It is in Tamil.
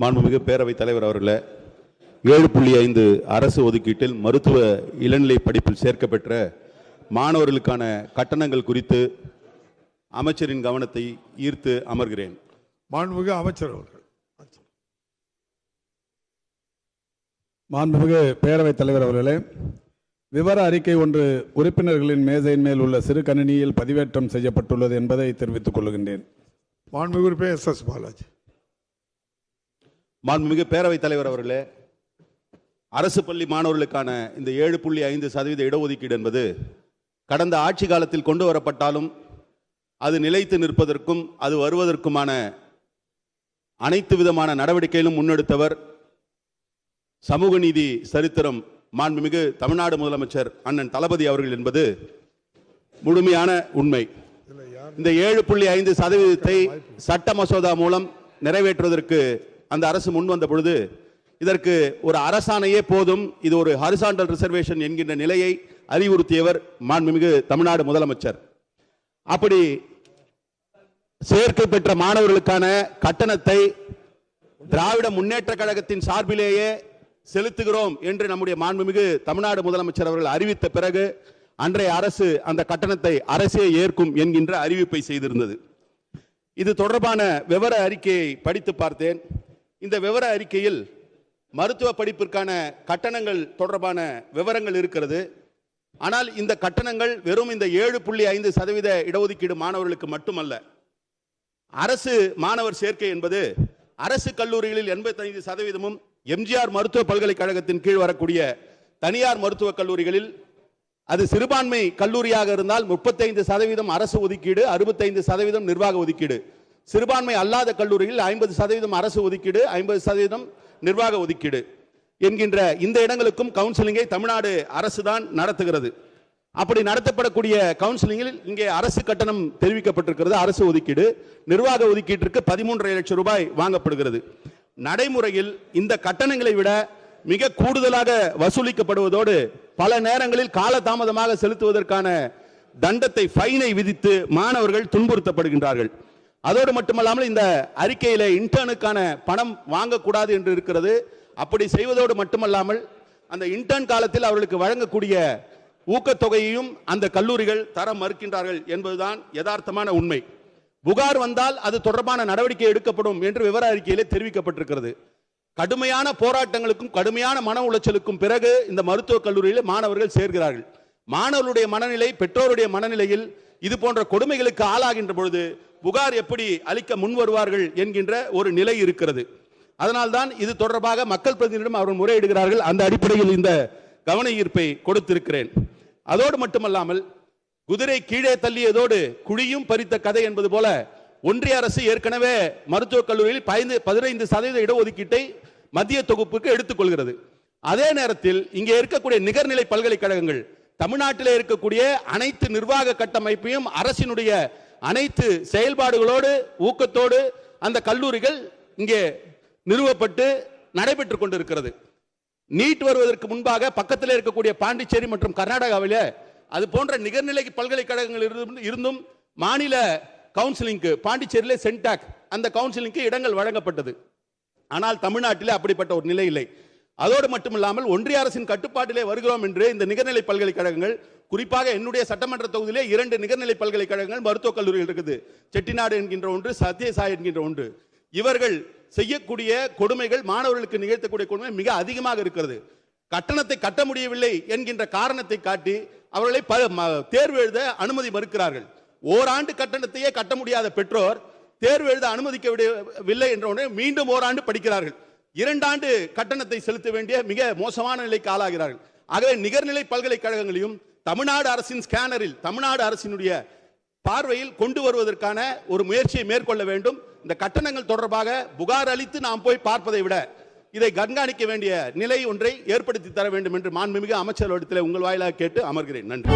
மாண்புமிகு பேரவைத் தலைவர் அவர்களே ஏழு புள்ளி ஐந்து அரசு ஒதுக்கீட்டில் மருத்துவ இளநிலை படிப்பில் சேர்க்கப்பெற்ற மாணவர்களுக்கான கட்டணங்கள் குறித்து அமைச்சரின் கவனத்தை ஈர்த்து அமர்கிறேன். மாண்புமிகு அமைச்சர் அவர்கள். மாண்புமிகு பேரவைத் தலைவர் அவர்களே விவர அறிக்கை ஒன்று உறுப்பினர்களின் மேசையின் மேல் உள்ள சிறு கணினியில் பதிவேற்றம் செய்யப்பட்டுள்ளது என்பதை தெரிவித்துக் கொள்கின்றேன். மாண்புமிகு உறுப்பினர் எஸ் எஸ் பாலாஜி. மாண்புமிகு பேரவைத் தலைவர் அவர்களே அரசு பள்ளி மாணவர்களுக்கான இந்த ஏழு புள்ளி ஐந்து சதவீத இடஒதுக்கீடு என்பது கடந்த ஆட்சி காலத்தில் கொண்டு வரப்பட்டாலும் அது நிலைத்து நிற்பதற்கும் அது வருவதற்குமான அனைத்து விதமான நடவடிக்கையிலும் முன்னெடுத்தவர் சமூக நீதி சரித்திரம் மாண்புமிகு தமிழ்நாடு முதலமைச்சர் அண்ணன் தளபதி அவர்கள் என்பது முழுமையான உண்மை. இந்த ஏழு புள்ளி ஐந்து சதவீதத்தை சட்ட மசோதா மூலம் நிறைவேற்றுவதற்கு அந்த அரசு முன் வந்த பொழுது இதற்கு ஒரு அரசாணையே போதும் இது ஒரு ஹரிசாண்டல் ரிசர்வேஷன் என்கின்ற நிலையை அறிவுறுத்தியவர் மாண்புமிகு தமிழ்நாடு முதலமைச்சர். அப்படி சேர்க்கை பெற்ற மாணவர்களுக்கான கட்டணத்தை திராவிட முன்னேற்ற கழகத்தின் சார்பிலேயே செலுத்துகிறோம் என்று நம்முடைய மாண்புமிகு தமிழ்நாடு முதலமைச்சர் அவர்கள் அறிவித்த பிறகு அன்றைய அரசு அந்த கட்டணத்தை அரசே ஏற்கும் என்கின்ற அறிவிப்பை செய்திருந்தது. இது தொடர்பான விவர அறிக்கையை படித்து பார்த்தேன். இந்த விவர அறிக்கையில் மருத்துவ படிப்பிற்கான கட்டணங்கள் தொடர்பான விவரங்கள் இருக்கிறது. ஆனால் இந்த கட்டணங்கள் வெறும் இந்த ஏழு புள்ளி ஐந்து சதவீத இடஒதுக்கீடு மாணவர்களுக்கு மட்டுமல்ல. அரசு மாணவர் சேர்க்கை என்பது அரசு கல்லூரிகளில் எண்பத்தைந்து சதவீதமும் எம்ஜிஆர் மருத்துவ பல்கலைக்கழகத்தின் கீழ் வரக்கூடிய தனியார் மருத்துவக் கல்லூரிகளில் அது சிறுபான்மை கல்லூரியாக இருந்தால் முப்பத்தைந்து சதவீதம் அரசு ஒதுக்கீடு அறுபத்தைந்து சதவீதம் நிர்வாக ஒதுக்கீடு. சிறுபான்மை அல்லாத கல்லூரியில் ஐம்பது சதவீதம் அரசு ஒதுக்கீடு ஐம்பது சதவீதம் நிர்வாக ஒதுக்கீடு என்கின்ற இந்த இடங்களுக்கும் கவுன்சிலிங்கை தமிழ்நாடு அரசு தான் நடத்துகிறது. அப்படி நடத்தப்படக்கூடிய கவுன்சிலிங்கில் இங்கே அரசு கட்டணம் தெரிவிக்கப்பட்டிருக்கிறது அரசு ஒதுக்கீடு. நிர்வாக ஒதுக்கீட்டிற்கு பதிமூன்றரை லட்சம் ரூபாய் வாங்கப்படுகிறது. நடைமுறையில் இந்த கட்டணங்களை விட மிக கூடுதலாக வசூலிக்கப்படுவதோடு பல நேரங்களில் காலதாமதமாக செலுத்துவதற்கான தண்டத்தை ஃபைனை விதித்து மாணவர்கள் துன்புறுத்தப்படுகின்றார்கள். அதோடு மட்டுமல்லாமல் இந்த அறிக்கையில் இன்டர்னுக்கான பணம் வாங்கக்கூடாது என்று இருக்கிறது. அப்படி செய்வதோடு மட்டுமல்லாமல் அந்த இன்டர்ன் காலத்தில் அவர்களுக்கு வழங்கக்கூடிய ஊக்கத்தொகையையும் அந்த கல்லூரிகள் தர மறுக்கின்றார்கள் என்பதுதான் யதார்த்தமான உண்மை. புகார் வந்தால் அது தொடர்பான நடவடிக்கை எடுக்கப்படும் என்று விவர அறிக்கையிலே தெரிவிக்கப்பட்டிருக்கிறது. கடுமையான போராட்டங்களுக்கும் கடுமையான மன உளைச்சலுக்கும் பிறகு இந்த மருத்துவக் கல்லூரியில் மாணவர்கள் சேர்கிறார்கள். மாணவர்களுடைய மனநிலை பெற்றோருடைய மனநிலையில் இது போன்ற கொடுமைகளுக்கு ஆளாகின்ற பொழுது புகார் எப்படி அளிக்க முன் வருவார்கள் என்கின்ற ஒரு நிலை இருக்கிறது. அதனால்தான் இது தொடர்பாக மக்கள் பிரதிநிதியிடம் அவர்கள் முறையிடுகிறார்கள். அந்த அடிப்படையில் இந்த கவன ஈர்ப்பை கொடுத்திருக்கிறேன். அதோடு மட்டுமல்லாமல் குதிரை கீழே தள்ளியதோடு குழியும் பறித்த கதை என்பது போல ஒன்றிய அரசு ஏற்கனவே மருத்துவக் கல்லூரியில் பதினைந்து பதினைந்து சதவீத இடஒதுக்கீட்டை மத்திய தொகுப்புக்கு எடுத்துக்கொள்கிறது அதே நேரத்தில் இங்கே இருக்கக்கூடிய நிகர்நிலை பல்கலைக்கழகங்கள் தமிழ்நாட்டில் இருக்கக்கூடிய அனைத்து நிர்வாக கட்டமைப்பையும் அரசினுடைய அனைத்து செயல்பாடுகளோடு ஊக்கத்தோடு அந்த கல்லூரிகள் இங்கே நிறுவப்பட்டு நடைபெற்றுக் கொண்டிருக்கிறது. நீட் வருவதற்கு முன்பாக பக்கத்தில் இருக்கக்கூடிய பாண்டிச்சேரி மற்றும் கர்நாடகாவிலே அது போன்ற நிகர்நிலை பல்கலைக்கழகங்கள் இருந்தும் மாநில கவுன்சிலிங்க்கு பாண்டிச்சேரியிலே சென்டாக் அந்த கவுன்சிலிங்க்கு இடங்கள் வழங்கப்பட்டது. ஆனால் தமிழ்நாட்டில் அப்படிப்பட்ட ஒரு நிலை இல்லை. அதோடு மட்டுமில்லாமல் ஒன்றிய அரசின் கட்டுப்பாட்டிலே வருகிறோம் என்று இந்த நிகர்நிலை பல்கலைக்கழகங்கள் குறிப்பாக என்னுடைய சட்டமன்ற தொகுதியிலே இரண்டு நிகர்நிலை பல்கலைக்கழகங்கள் மருத்துவக் கல்லூரிகள் இருக்குது. செட்டிநாடு என்கின்ற ஒன்று சத்யசாய் என்கின்ற ஒன்று. இவர்கள் செய்யக்கூடிய கொடுமைகள் மாணவர்களுக்கு நிகழ்த்தக்கூடிய கொடுமை மிக அதிகமாக இருக்கிறது. கட்டணத்தை கட்ட முடியவில்லை என்கின்ற காரணத்தை காட்டி அவர்களை தேர்வு எழுத அனுமதி மறுக்கிறார்கள். ஓராண்டு கட்டணத்தையே கட்ட முடியாத பெற்றோர் தேர்வு எழுத அனுமதிக்கவில்லை என்ற உடனே மீண்டும் ஓராண்டு படிக்கிறார்கள். இரண்டாண்டு கட்டணத்தை செலுத்த வேண்டிய மிக மோசமான நிலைக்கு ஆளாகிறார்கள். ஆகவே நிகர்நிலை பல்கலைக்கழகங்களையும் தமிழ்நாடு அரசின் ஸ்கேனரில் தமிழ்நாடு அரசினுடைய பார்வையில் கொண்டு வருவதற்கான ஒரு முயற்சியை மேற்கொள்ள வேண்டும். இந்த கட்டணங்கள் தொடர்பாக புகார் அளித்து நாம் போய் பார்ப்பதை விட இதை கண்காணிக்க வேண்டிய நிலை ஒன்றை ஏற்படுத்தி தர வேண்டும் என்று மாண்புமிகு அமைச்சர் உங்கள் வாயிலாக கேட்டு அமர்கிறேன். நன்றி.